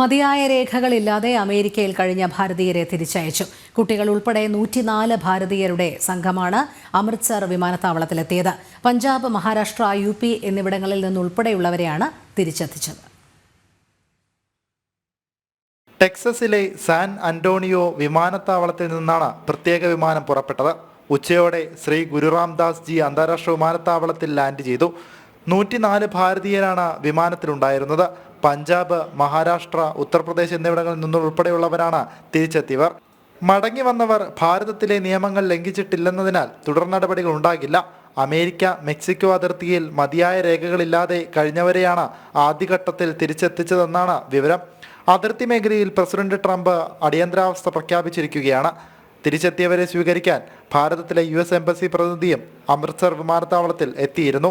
മതിയായ രേഖകളില്ലാതെ അമേരിക്കയിൽ കഴിഞ്ഞ ഭാരതീയരെ തിരിച്ചയച്ചു. കുട്ടികൾ ഉൾപ്പെടെ നൂറ്റിനാല് ഭാരതീയരുടെ സംഘമാണ് അമൃത്സർ വിമാനത്താവളത്തിലെത്തിയത്. പഞ്ചാബ് മഹാരാഷ്ട്ര യു പി എന്നിവിടങ്ങളിൽ നിന്നുൾപ്പെടെയുള്ളവരെയാണ് തിരിച്ചെത്തിച്ചത്. ടെക്സസിലെ സാൻ അന്റോണിയോ വിമാനത്താവളത്തിൽ നിന്നാണ് പ്രത്യേക വിമാനം പുറപ്പെട്ടത്. ഉച്ചയോടെ ശ്രീ ഗുരുറാംദാസ് ജി അന്താരാഷ്ട്ര വിമാനത്താവളത്തിൽ ലാൻഡ് ചെയ്തു. നൂറ്റിനാല് ഭാരതീയരാണ് വിമാനത്തിലുണ്ടായിരുന്നത്. പഞ്ചാബ് മഹാരാഷ്ട്ര ഉത്തർപ്രദേശ് എന്നിവിടങ്ങളിൽ നിന്നുൾപ്പെടെയുള്ളവരാണ് തിരിച്ചെത്തിയവർ. മടങ്ങി വന്നവർ ഭാരതത്തിലെ നിയമങ്ങൾ ലംഘിച്ചിട്ടില്ലെന്നതിനാൽ തുടർ നടപടികൾ ഉണ്ടാകില്ല. അമേരിക്ക മെക്സിക്കോ അതിർത്തിയിൽ മതിയായ രേഖകളില്ലാതെ കഴിഞ്ഞവരെയാണ് ആദ്യഘട്ടത്തിൽ തിരിച്ചെത്തിച്ചതെന്നാണ് വിവരം. അതിർത്തി മേഖലയിൽ പ്രസിഡന്റ് ട്രംപ് അടിയന്തരാവസ്ഥ പ്രഖ്യാപിച്ചിരിക്കുകയാണ്. തിരിച്ചെത്തിയവരെ സ്വീകരിക്കാൻ ഭാരതത്തിലെ യു എസ് എംബസി പ്രതിനിധിയും അമൃത്സർ വിമാനത്താവളത്തിൽ എത്തിയിരുന്നു.